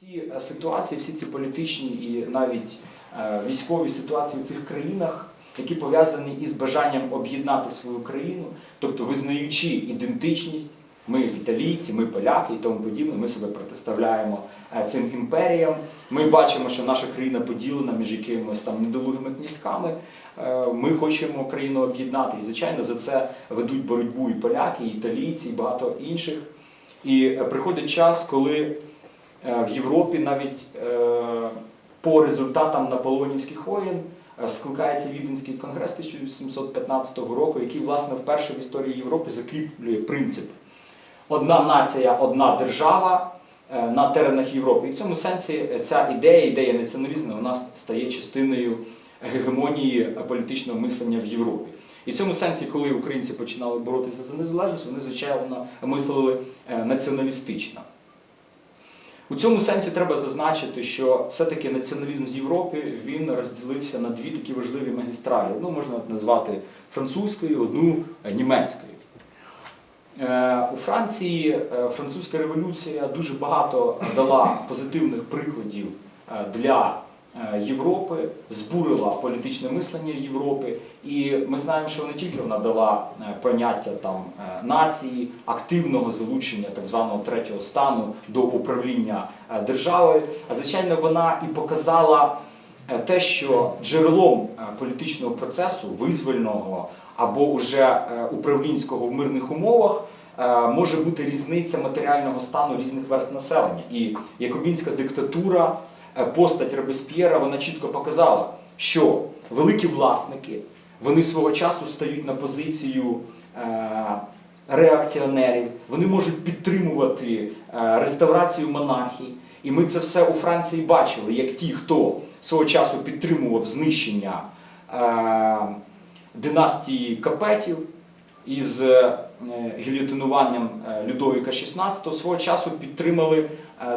ці е, ситуації, всі ці політичні і навіть е, військові ситуації у цих країнах, які пов'язані із бажанням об'єднати свою країну, тобто визнаючи ідентичність, ми італійці, ми поляки і тому подібне, ми себе протиставляємо е, цим імперіям. Ми бачимо, що наша країна поділена між якимось там недолугими князьками. Ми хочемо країну об'єднати. І, звичайно, за це ведуть боротьбу і поляки, і італійці, і багато інших. І приходить час, коли в Європі навіть е, по результатам наполеонівських воєн е, скликається Віденський конгрес 1715 року, який, власне, вперше в історії Європи закріплює принцип одна нація, одна держава е, на теренах Європи. І в цьому сенсі е, ця ідея, ідея націоналізму, вона стає частиною гегемонії е, політичного мислення в Європі. І в цьому сенсі, коли українці починали боротися за незалежність, вони, звичайно, мислили е, націоналістично. У цьому сенсі треба зазначити, що все-таки націоналізм з Європи він розділився на дві такі важливі магістралі. Одну можна назвати французькою, одну е, німецькою. Е, У Франції е, французька революція дуже багато дала позитивних прикладів для Європи, збурила політичне мислення Європи, і ми знаємо, що не тільки вона дала е, поняття там е, нації, активного залучення так званого третього стану до управління е, державою, а звичайно, вона і показала е, те, що джерелом е, політичного процесу, визвольного або уже е, управлінського в мирних умовах, е, може бути різниця матеріального стану різних верст населення. І якобінська диктатура, е, постать Робесп'єра, вона чітко показала, що великі власники вони свого часу стають на позицію е, реакціонерів, вони можуть підтримувати е, реставрацію монархії. І ми це все у Франції бачили, як ті, хто свого часу підтримував знищення е, династії Капетів із е, гільотинуванням е, Людовіка XVI, свого часу підтримали е,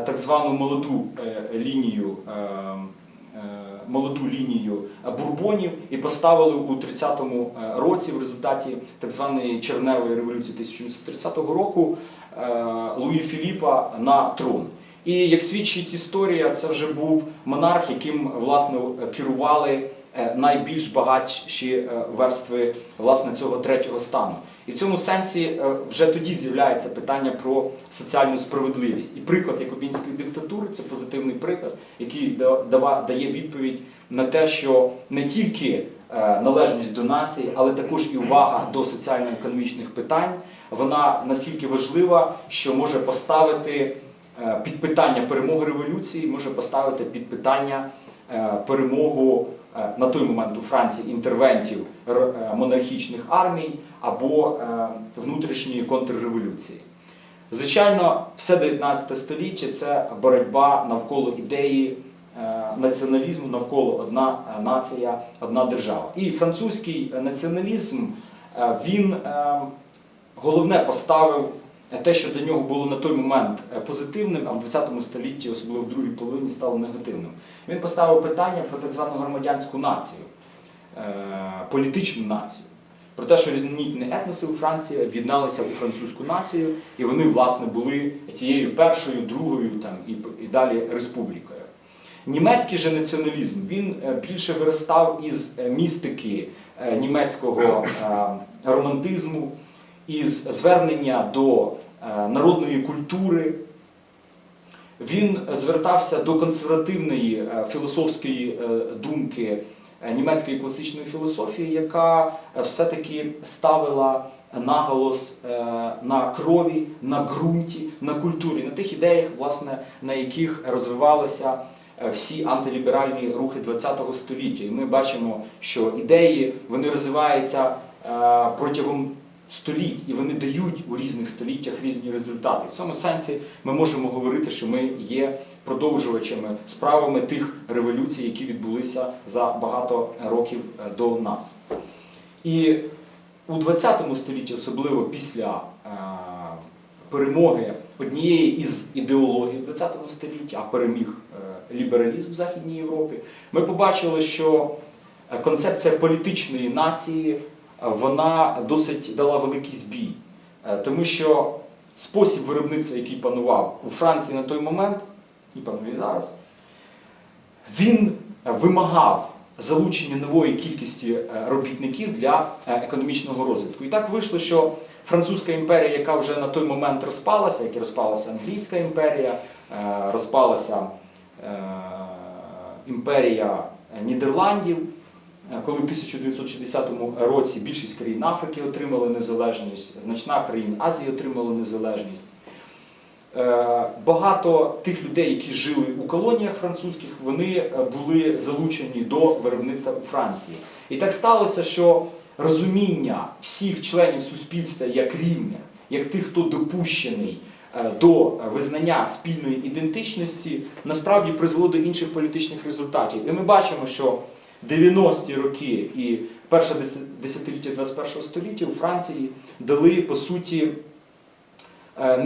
так звану молоду е, лінію. е, е, Молоду лінію бурбонів і поставили у 30-му е, році в результаті так званої червневої революції 1830 року е, Луї Філіпа на трон. І як свідчить історія, це вже був монарх, яким власне керували е, найбільш багатші е, верстви власне цього третього стану. І в цьому сенсі е, вже тоді з'являється питання про соціальну справедливість. І приклад якобінської диктатури це позитивний приклад, який да- дає відповідь на те, що не тільки е, належність до нації, але також і увага до соціально-економічних питань, вона настільки важлива, що може поставити е, під питання перемоги революції, може поставити під питання е, перемогу е, на той момент у Франції інтервентів е, монархічних армій або е, внутрішньої контрреволюції. Звичайно, все 19 століття це боротьба навколо ідеї е, націоналізму, навколо одна е, нація, одна держава. І французький е, націоналізм е, він е, головне поставив е, те, що для нього було на той момент е, позитивним, а в 20 столітті, особливо в другій половині, стало негативним. Він поставив питання про так звану громадянську націю, е, політичну націю. Про те, що різноманітні етноси у Франції об'єдналися у французьку націю, і вони, власне, були тією першою, другою там, і, далі республікою. Німецький же націоналізм він е, більше виростав із містики німецького романтизму, із звернення до е, народної культури. Він звертався до консервативної е, філософської е, думки німецької класичної філософії, яка все-таки ставила наголос на крові, на ґрунті, на культурі, на тих ідеях, власне, на яких розвивалися всі антиліберальні рухи ХХ століття. І ми бачимо, що ідеї вони розвиваються протягом століть, і вони дають у різних століттях різні результати. В цьому сенсі ми можемо говорити, що ми є продовжувачами справами тих революцій, які відбулися за багато років е, до нас. І у 20 столітті, особливо після е, перемоги однієї із ідеологій в 20 столітті, а переміг е, лібералізм в Західній Європі, ми побачили, що концепція політичної нації вона досить дала великий збій, Е, тому що спосіб виробництва, який панував у Франції на той момент, і панує зараз, він е, вимагав залучення нової кількості е, робітників для економічного розвитку. І так вийшло, що Французька імперія, яка вже на той момент розпалася, як і розпалася Англійська імперія, розпалася імперія Нідерландів, коли в 1960 році більшість країн Африки отримали незалежність, значна країн Азії отримала незалежність. Е, Багато тих людей, які жили у колоніях французьких, вони е, були залучені до виробництва у Франції. І так сталося, що розуміння всіх членів суспільства як рівних, як тих, хто допущений е, до визнання спільної ідентичності, насправді призвело до інших політичних результатів. І ми бачимо, що 90-ті роки і перше десят- десятиліття 21 століття у Франції дали по суті е,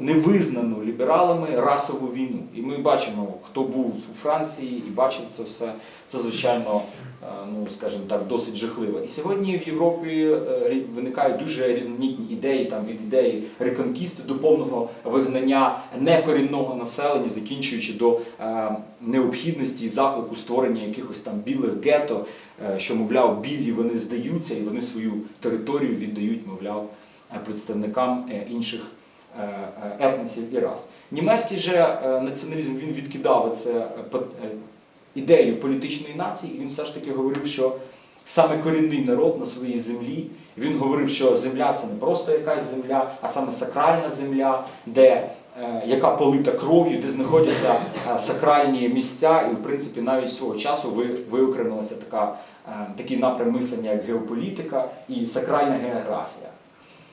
невизнану лібералами расову війну. І ми бачимо, хто був у Франції і бачив це все. Це звичайно, е, ну скажімо так, досить жахливо. І сьогодні в Європі е, виникають дуже різноманітні ідеї, там від ідеї реконкісти до повного вигнання некорінного населення, закінчуючи до необхідності і заклику створення якихось там білих гетто, що мовляв, білі вони здаються і вони свою територію віддають, мовляв, представникам е, інших е, е, етносів і рас. Німецький же е, націоналізм він відкидав це е, е, ідею політичної нації, і він все ж таки говорив, що саме корінний народ на своїй землі. Він говорив, що земля це не просто якась земля, а саме сакральна земля, де е, яка полита кров'ю, де знаходяться е, сакральні місця, і в принципі навіть свого часу ви, виокремилася така, е, такий напрям мислення, як геополітика і сакральна географія.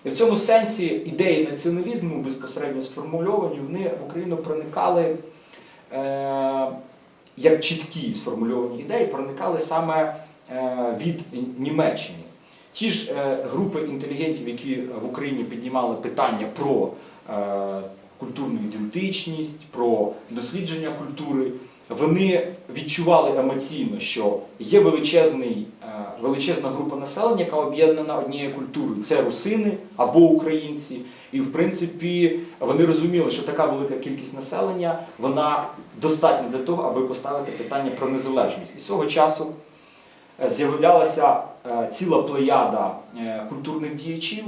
І в цьому сенсі ідеї націоналізму безпосередньо сформульовані, вони в Україну проникали е, як чіткі сформульовані ідеї, проникали саме е, від Німеччини. Ті ж е, групи інтелігентів, які в Україні піднімали питання про е, культурну ідентичність, про дослідження культури, вони відчували емоційно, що є величезний, е, величезна група населення, яка об'єднана однією культурою. Це русини або українці. І в принципі вони розуміли, що така велика кількість населення вона достатня для того, аби поставити питання про незалежність. І свого часу е, з'являлася е, ціла плеяда культурних діячів,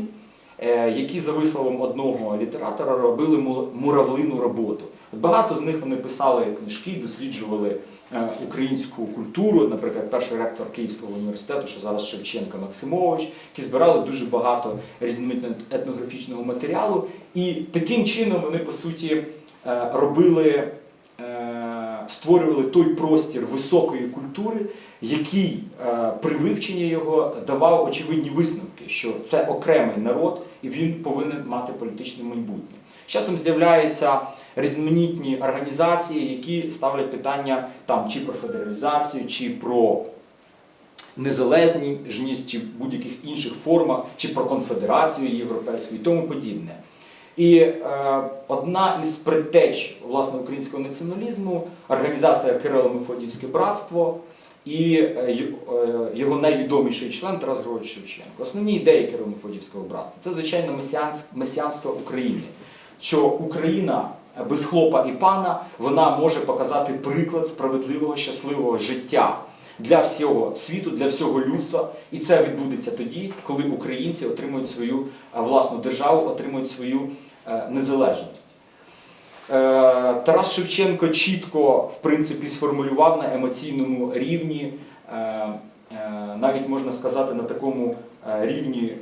які, за висловом одного літератора, робили му- муравлину роботу. Багато з них вони писали книжки, досліджували е, українську культуру, наприклад, перший ректор Київського університету, що зараз Шевченка Максимович, які збирали дуже багато різноманітного етнографічного матеріалу, і таким чином вони по суті е, робили е, створювали той простір високої культури, який е, при вивченні його давав очевидні висновки, що це окремий народ і він повинен мати політичне майбутнє. Часом з'являються різноманітні організації, які ставлять питання там чи про федералізацію, чи про незалежність, чи в будь-яких інших формах, чи про конфедерацію європейську і тому подібне. І е, одна із предтеч власне українського націоналізму організація Кирило-Мефодіївське братство і е, е, його найвідоміший член Тарас Григорович Шевченко. Основні ідеї Кирило-Мефодіївського братства це звичайно месіанс- месіанство України, що Україна без хлопа і пана вона може показати приклад справедливого щасливого життя для всього світу, для всього людства, і це відбудеться тоді, коли українці отримують свою е, власну державу, отримують свою незалежність. Е, Тарас Шевченко чітко в принципі сформулював на емоційному рівні, е, е, навіть можна сказати, на такому рівні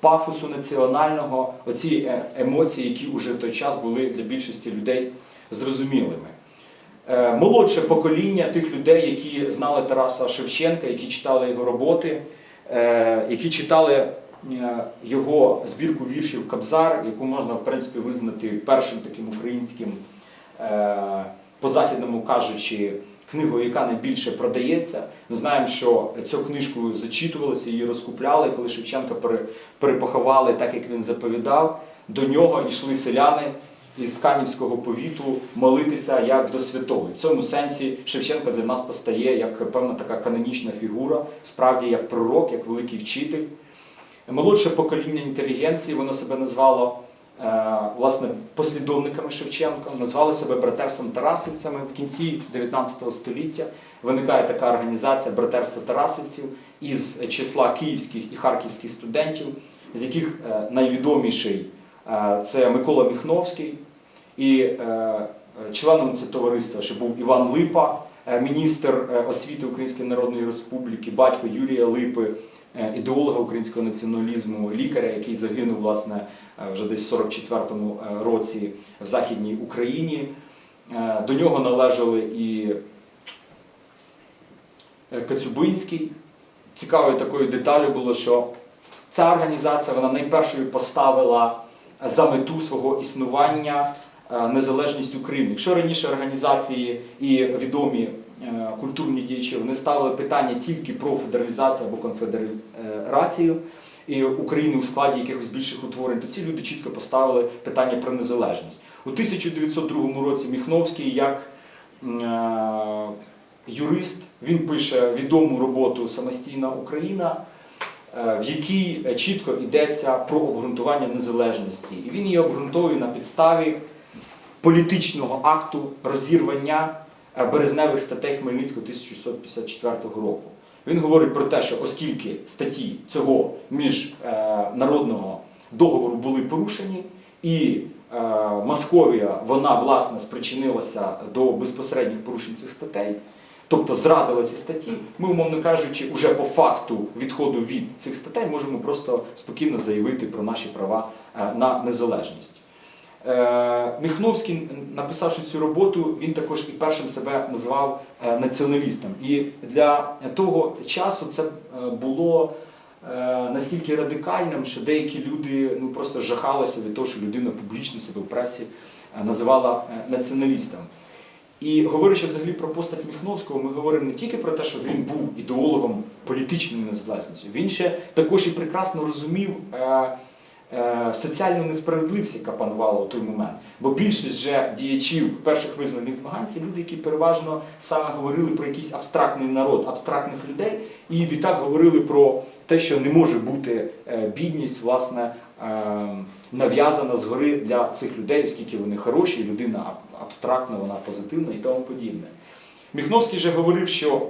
пафосу національного, оці емоції, які вже в той час були для більшості людей зрозумілими. Молодше покоління тих людей, які знали Тараса Шевченка, які читали його роботи, які читали його збірку віршів Кобзар, яку можна в принципі визнати першим таким українським, е, по-західному кажучи, книгою, яка найбільше продається. Ми знаємо, що цю книжку зачитувалися, її розкупляли, коли Шевченка перепоховали так, як він заповідав. До нього йшли селяни із Кам'янського повіту молитися як до святого. В цьому сенсі Шевченко для нас постає як певна така канонічна фігура, справді як пророк, як великий вчитель. Молодше покоління інтелігенції, воно себе назвало е, власне послідовниками Шевченка, назвали себе братерством Тарасівцями. В кінці 19 століття виникає така організація братерство Тарасівців із числа київських і харківських студентів, з яких е, найвідоміший е, це Микола Міхновський. І членом цього товариства ще був Іван Липа, міністр освіти Української Народної Республіки, батько Юрія Липи, ідеолога українського націоналізму, лікаря, який загинув власне е, вже десь в 44-му е, році в Західній Україні. Е, До нього належали і е, Коцюбинський. Цікавою такою деталю було, що ця організація вона найпершою поставила за мету свого існування е, незалежність України. Якщо раніше організації і відомі е, культурні діячі вони ставили питання тільки про федералізацію або конфедерацію і України у складі якихось більших утворень, то ці люди чітко поставили питання про незалежність. У 1902 році Міхновський як е, юрист він пише відому роботу Самостійна Україна в якій чітко йдеться про обґрунтування незалежності. І він її обґрунтовує на підставі політичного акту розірвання е, березневих статей Хмельницького 1654 року. Він говорить про те, що оскільки статті цього міжнародного договору були порушені, і е, Московія вона власне спричинилася до безпосередніх порушень цих статей, тобто зрадила ці статті, ми, умовно кажучи, уже по факту відходу від цих статей можемо просто спокійно заявити про наші права е, на незалежність. Е, Міхновський, написавши цю роботу, він також і першим себе назвав е, націоналістом. І для того часу це е, було настільки радикальним, що деякі люди ну, просто жахалися від того, що людина публічно себе в пресі називала націоналістом. І говорячи взагалі про постать Міхновського, ми говоримо не тільки про те, що він був ідеологом політичної незалежності, він ще також і прекрасно розумів соціальну несправедливість, яка панувала у той момент. Бо більшість же діячів перших визвольних змагань це люди, які переважно саме говорили про якийсь абстрактний народ, абстрактних людей, і відтак говорили про те, що не може бути е, бідність, власне, е, нав'язана згори для цих людей, оскільки вони хороші, людина абстрактна, вона позитивна і тому подібне. Міхновський же говорив, що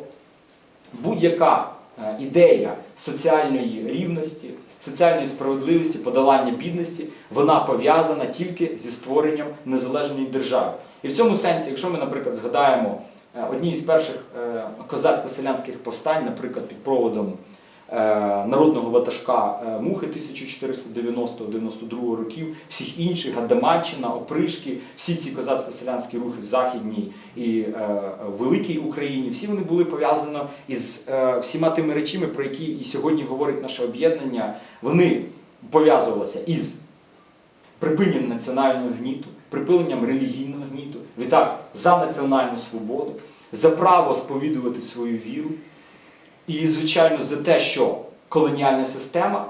будь-яка е, ідея соціальної рівності, соціальної справедливості, подолання бідності, вона пов'язана тільки зі створенням незалежної держави. І в цьому сенсі, якщо ми, наприклад, згадаємо е, одні з перших е, козацько-селянських повстань, наприклад, під проводом народного ватажка е, Мухи 1490-92 років, всіх інших, Гадаманщина, Опришки, всі ці козацько-селянські рухи в Західній і е, Великій Україні, всі вони були пов'язані із е, всіма тими речами, про які і сьогодні говорить наше об'єднання. Вони пов'язувалися із припиненням національного гніту, припиненням релігійного гніту, відтак за національну свободу, за право сповідувати свою віру. І, звичайно, за те, що колоніальна система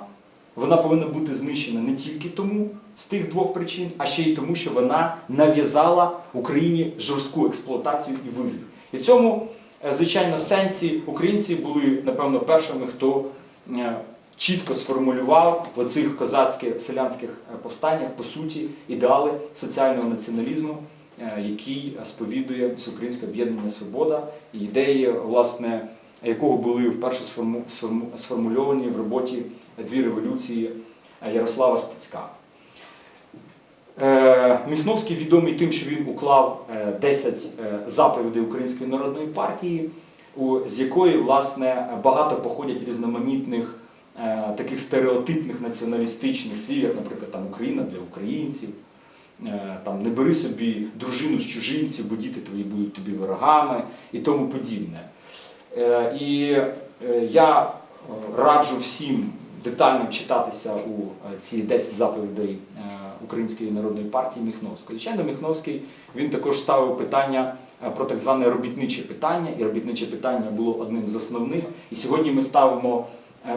вона повинна бути знищена не тільки тому з тих двох причин, а ще й тому, що вона нав'язала Україні жорстку експлуатацію і визов. І в цьому, е, звичайно, сенсі українці були, напевно, першими, хто е, чітко сформулював в оцих козацьких селянських е, повстаннях по суті ідеали соціального націоналізму, який сповідує Всеукраїнське об'єднання Свобода і ідеї, власне, якого були вперше сформу- сформу- сформульовані в роботі дві революції е, Ярослава Стецька. Е, Міхновський відомий тим, що він уклав е, 10 е, заповідей Української народної партії, з якої власне багато походять різноманітних е, таких стереотипних націоналістичних слів, як, наприклад, там Україна для українців, е, там не бери собі дружину з чужинців, бо діти твої будуть тобі ворогами і тому подібне. Е, І е, я е, раджу всім детально читатися у ці 10 заповідей Української народної партії Міхновської. Звичайно, Міхновський він також ставив питання про так зване робітниче питання, і робітниче питання було одним з основних. І сьогодні ми ставимо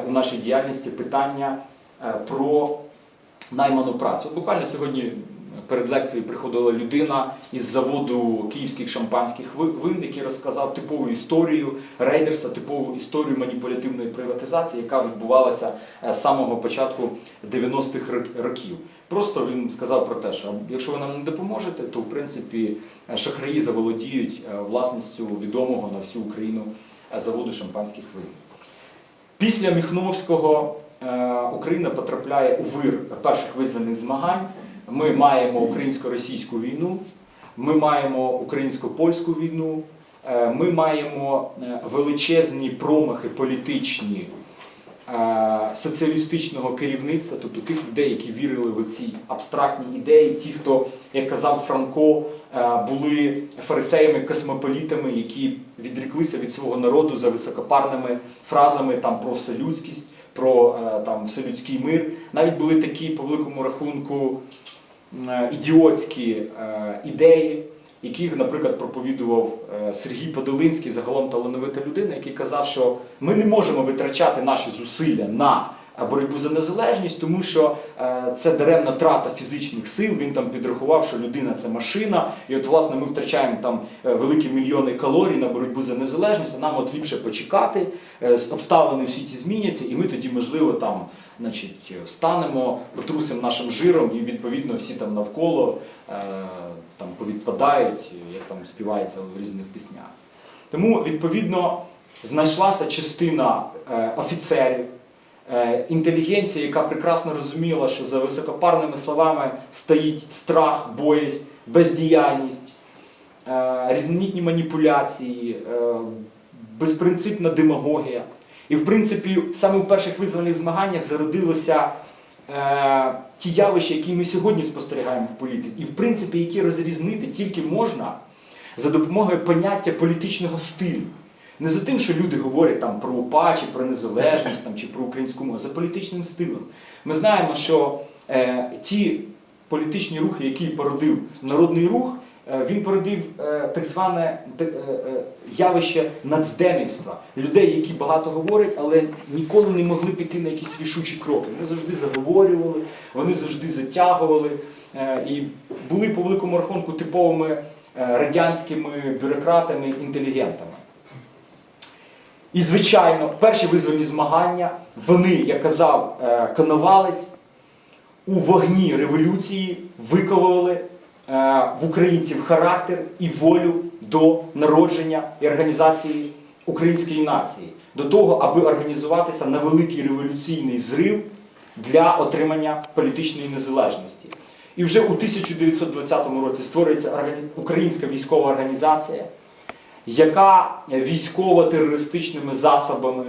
у нашій діяльності питання про найману працю. Буквально сьогодні перед лекцією приходила людина із заводу київських шампанських вин, який розказав типову історію рейдерства, типову історію маніпулятивної приватизації, яка відбувалася е, з самого початку 90-х рок- років. Просто він сказав про те, що якщо ви нам не допоможете, то в принципі е, шахраї заволодіють е, власністю відомого на всю Україну заводу шампанських вин. Після Міхновського Україна потрапляє у вир перших визвольних змагань. Ми маємо українсько-російську війну, ми маємо українсько-польську війну, е, ми маємо е, величезні промахи політичні е, соціалістичного керівництва, тобто тих людей, які вірили в ці абстрактні ідеї, ті, хто, як казав Франко, були фарисеями-космополітами, які відріклися від свого народу за високопарними фразами там про вселюдськість, про там вселюдський мир. Навіть були такі по великому рахунку ідіотські е, ідеї, яких, наприклад, проповідував е, Сергій Подолинський, загалом талановита людина, який казав, що ми не можемо витрачати наші зусилля на е, боротьбу за незалежність, тому що е, це даремна трата фізичних сил. Він там підрахував, що людина це машина, і от власне ми втрачаємо там е, великі мільйони калорій на боротьбу за незалежність. а Нам от ліпше почекати, е, обставини в світі зміняться, і ми тоді, можливо, там, значить, встанемо, потрусимо нашим жиром, і відповідно всі там навколо там повідпадають, як там співається в різних піснях. Тому, відповідно, знайшлася частина офіцерів, інтелігенція, яка прекрасно розуміла, що за високопарними словами стоїть страх, боязнь, бездіяльність, е, різноманітні маніпуляції, е, безпринципна демагогія. І, в принципі, саме в перших визвольних змаганнях зародилося е, ті явища, які ми сьогодні спостерігаємо в політиці, і в принципі, які розрізнити тільки можна за допомогою поняття політичного стилю. Не за тим, що люди говорять там про УПА, чи про незалежність, там, чи про українську мову, а за політичним стилем. Ми знаємо, що е, ті політичні рухи, які породив народний рух, е, він породив е, так зване е, е, явище нацдемівства. Людей, які багато говорять, але ніколи не могли піти на якісь рішучі кроки. Вони завжди заговорювали, вони завжди затягували е, і були по великому рахунку типовими е, радянськими бюрократами, інтелігентами. І, звичайно, перші визвольні змагання, вони, як казав е, Коновалець, у вогні революції виковували е, в українців характер і волю до народження і організації української нації, до того, аби організуватися на великий революційний зрив для отримання політичної незалежності. І вже у 1920 році створюється Українська військова організація, яка військово-терористичними засобами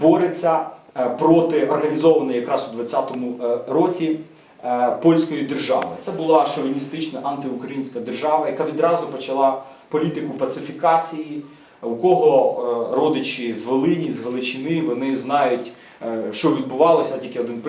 бореться е, проти організованої якраз у 20-му е, році е, польської держави. Це була шовіністична антиукраїнська держава, яка відразу почала політику пацифікації. У кого родичі з Волині, з Галичини, вони знають, що відбувалося, тільки один приклад.